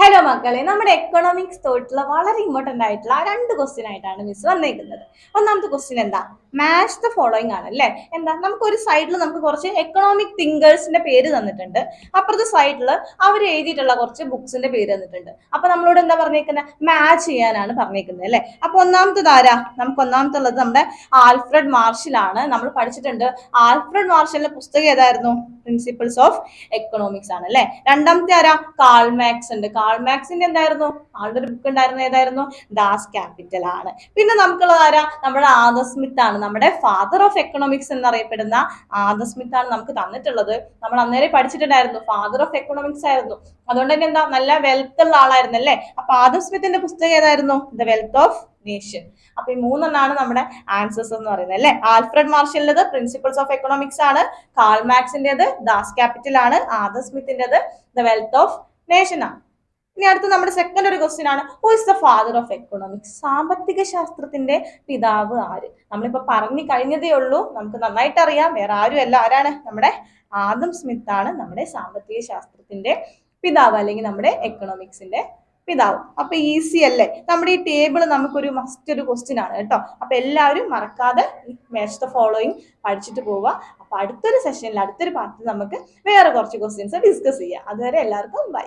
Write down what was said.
Hello മക്കളെ നമ്മുടെ economics തോട്ടിലെ വളരെ ഇമ്പോർട്ടന്റ് ആയിട്ടുള്ള രണ്ട് ക്വസ്റ്റ്യൻ ആയിട്ടാണ് മിസ് വന്നേക്കുന്നത്. ഒന്നാമത്തെ ക്വസ്റ്റ്യൻ എന്താ? മാച്ച് ദ ഫോളോയിങ് ആണ് അല്ലേ? എന്താ? നമുക്ക് ഒരു സൈഡിൽ നമുക്ക് കുറച്ച് എക്കണോമിക് തിങ്കേഴ്സിന്റെ പേര് തന്നിട്ടുണ്ട്. അപ്പുറത്തെ സൈഡിൽ അവർ എഴുതിയിട്ടുള്ള കുറച്ച് ബുക്സിന്റെ പേര് തന്നിട്ടുണ്ട്. അപ്പൊ നമ്മളോട് എന്താ പറഞ്ഞേക്കുന്നത് മാച്ച് ചെയ്യാനാണ് പറഞ്ഞേക്കുന്നത് അല്ലേ? അപ്പൊ ഒന്നാമത്തെ ആരാ? നമുക്ക് ഒന്നാമത്തെ ഉള്ളത് നമ്മുടെ ആൽഫ്രഡ് മാർഷലാണ് നമ്മൾ പഠിച്ചിട്ടുണ്ട്. ആൽഫ്രഡ് മാർഷലിന്റെ പുസ്തകം ഏതായിരുന്നു? പ്രിൻസിപ്പിൾസ് ഓഫ് എക്കണോമിക്സ് ആണ് അല്ലെ? രണ്ടാമത്തെ ആരാ? കാൾമാക്സ് ഉണ്ട്. കാൾമാക്സിന്റെ എന്തായിരുന്നു? ആളുടെ ഒരു ബുക്ക് ഉണ്ടായിരുന്നത് ഏതായിരുന്നു? ദാസ് ക്യാപിറ്റൽ ആണ്. പിന്നെ നമുക്കുള്ളത് ആരാ? നമ്മുടെ ആദസ്മിത്ത് ആണ്. നമ്മുടെ ഫാദർ ഓഫ് എക്കണോമിക്സ് എന്നറിയപ്പെടുന്ന ആദസ്മിത്ത് ആണ് നമുക്ക് തന്നിട്ടുള്ളത്. നമ്മൾ അന്നേരം പഠിച്ചിട്ടുണ്ടായിരുന്നു. ഫാദർ ഓഫ് എക്കണോമിക്സ് ആയിരുന്നു. അതുകൊണ്ട് തന്നെ എന്താ? നല്ല വെൽത്ത് ഉള്ള ആളായിരുന്നു അല്ലേ? അപ്പൊ ആദം സ്മിത്തിന്റെ പുസ്തകം ഏതായിരുന്നു? ദ വെൽത്ത് ഓഫ് നേഷൻ അപ്പൊ ഈ മൂന്നെണ്ണാണ് നമ്മുടെ ആൻസേഴ്സ് എന്ന് പറയുന്നത് അല്ലെ? ആൽഫ്രഡ് മാർഷലിന്റെത് പ്രിൻസിപ്പിൾസ് ഓഫ് എക്കണോമിക്സ് ആണ്. കാൾ മാക്സിന്റേത് ദാസ് ക്യാപിറ്റൽ ആണ്. ആദർ സ്മിത്തിന്റെത് ദ വെൽത്ത് ഓഫ് നേഷൻ ആണ്. ഇനി അടുത്ത നമ്മുടെ സെക്കൻഡ് ഒരു ക്വസ്റ്റ്യൻ ആണ്. Who is the father of economics സാമ്പത്തിക ശാസ്ത്രത്തിന്റെ പിതാവ് ആര്? നമ്മളിപ്പോ പറഞ്ഞു കഴിഞ്ഞതേ ഉള്ളൂ. നമുക്ക് നന്നായിട്ട് അറിയാം. വേറെ ആരുമല്ല ആരാണ്? നമ്മുടെ ആദം സ്മിത്ത് ആണ് നമ്മുടെ സാമ്പത്തിക ശാസ്ത്രത്തിന്റെ പിതാവ് അല്ലെങ്കിൽ നമ്മുടെ എക്കണോമിക്സിന്റെ പിതാവ് അപ്പൊ ഈസി അല്ലേ? നമ്മുടെ ഈ ടേബിൾ നമുക്കൊരു മസ്റ്റ് ഒരു ക്വസ്റ്റ്യൻ ആണ് കേട്ടോ. അപ്പൊ എല്ലാവരും മറക്കാതെ മാച്ച് ദ ഫോളോയിങ് പഠിച്ചിട്ട് പോവുക. അപ്പൊ അടുത്തൊരു സെഷനിൽ അടുത്തൊരു പാർട്ടിൽ നമുക്ക് വേറെ കുറച്ച് ക്വസ്റ്റ്യൻസ് ഡിസ്കസ് ചെയ്യാം. അതുവരെ എല്ലാവർക്കും ബൈ